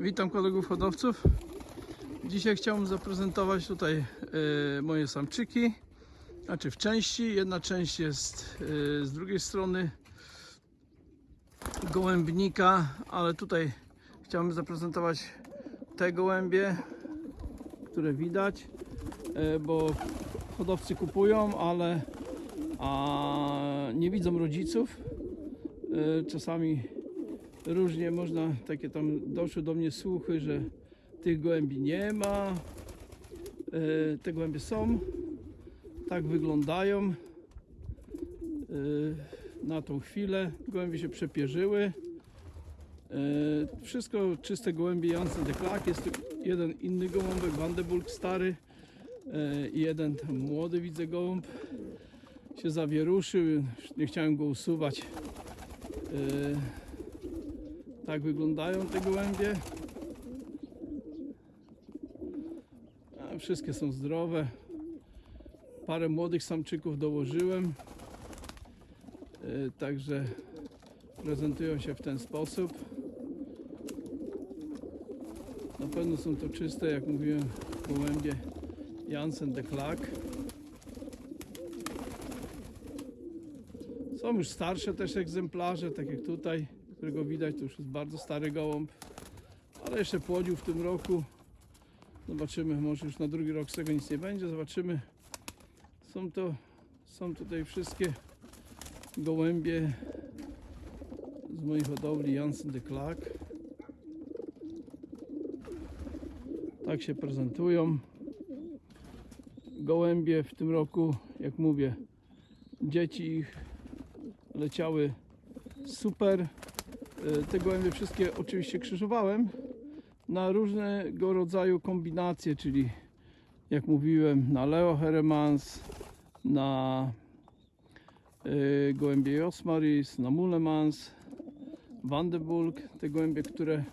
Witam kolegów hodowców. Dzisiaj chciałbym zaprezentować tutaj e, moje samczyki. Znaczy w części. Jedna część jest e, z drugiej strony gołębnika, ale tutaj chciałbym zaprezentować te gołębie, które widać, e, bo hodowcy kupują, ale nie widzą rodziców. Czasami różnie można, takie tam doszły do mnie słuchy, że tych gołębi nie ma. E, Te gołębie są, tak wyglądają. E, Na tą chwilę gołębie się przepierzyły. E, Wszystko czyste gołębie Janssen de Klerk. Jest tu jeden inny gołąbek, Vandenburg stary jeden młody widzę gołąb się zawieruszył, nie chciałem go usuwać. Tak wyglądają te gołębie. A wszystkie są zdrowe. Parę młodych samczyków dołożyłem. E, Także prezentują się w ten sposób. Na pewno są to czyste, jak mówiłem, gołębie Janssen de Klerk. Są już starsze też egzemplarze, tak jak tutaj, którego widać, to już jest bardzo stary gołąb, ale jeszcze płodził w tym roku. Zobaczymy, może już na drugi rok z tego nic nie będzie, zobaczymy. Są to, są tutaj wszystkie gołębie z mojej hodowli Janssen de Klerk. Tak się prezentują. Gołębie w tym roku, jak mówię, dzieci ich leciały super. E, Te gołębie wszystkie oczywiście krzyżowałem na różnego rodzaju kombinacje, czyli jak mówiłem na Leo Heremans, na e, gołębie Josmaris, na Mulemans, Vandenburg, te gołębie, które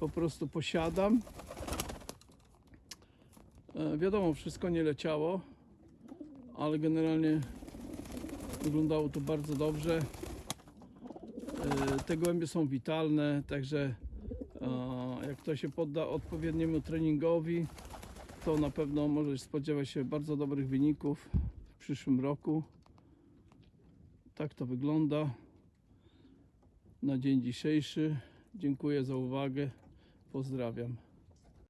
po prostu posiadam. E, Wiadomo, wszystko nie leciało, ale generalnie Wyglądało to bardzo dobrze. Te gołębie są witalne, także jak to się podda odpowiedniemu treningowi, to na pewno możesz spodziewać się bardzo dobrych wyników w przyszłym roku. Tak to wygląda na dzień dzisiejszy. Dziękuję za uwagę. Pozdrawiam.